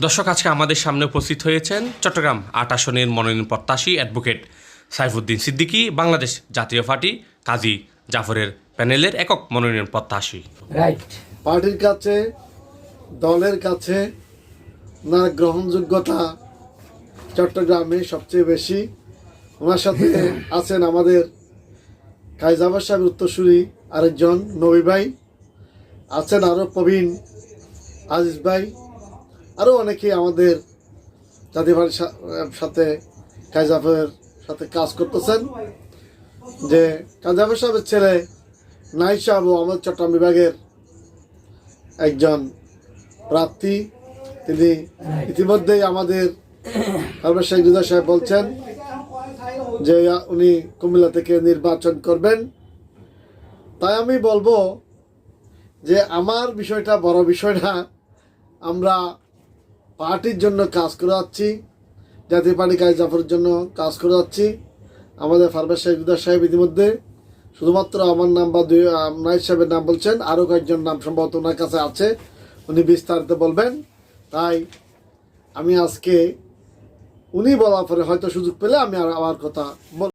দর্শক আজকে আমাদের সামনে উপস্থিত হয়েছেন চট্টগ্রাম আট আসনের মনোনয়ন প্রত্যাশী অ্যাডভোকেট সাইফুদ্দিন সিদ্দিকী বাংলাদেশ জাতীয় পার্টি কাজী জাফরের প্যানেলের একক মনোনয়ন প্রত্যাশী। রাইট পার্টির কাছে দলের কাছে ওনার গ্রহণযোগ্যতা চট্টগ্রামে সবচেয়ে বেশি। ওনার সাথে আছেন আমাদের কাইজাবার সাহেব উত্তরসূরি আরেকজন নবী ভাই। আছেন আরও প্রবীণ আজিজ ভাই। আরও অনেকেই আমাদের সা- সাথে কাইজাফের সাথে কাজ করতেছেন, যে কাইজাফর সাহেবের ছেলে নাই সাহেবও আমাদের চট্টগ্রাম বিভাগের একজন প্রার্থী। তিনি ইতিমধ্যেই আমাদের হারবার শেখ সাহেব বলছেন যে উনি কুমিল্লা থেকে নির্বাচন করবেন। তাই আমি বলব যে, আমার বিষয়টা বড় বিষয় না। আমরা পার্টির জন্য কাজ করে যাচ্ছি, জাতীয় পার্টি কাজ জাফরের জন্য কাজ করে যাচ্ছি। আমাদের ফারবার জুদা সাহেব ইতিমধ্যে শুধুমাত্র আমার নাম বা দুই নাইট সাহেবের নাম বলছেন, আরও কয়েকজন নাম সম্ভবত ওনার কাছে আছে, উনি বিস্তারিত বলবেন। তাই আমি আজকে উনি বলার পরে হয়তো সুযোগ পেলে আমি আর আমার কথা বল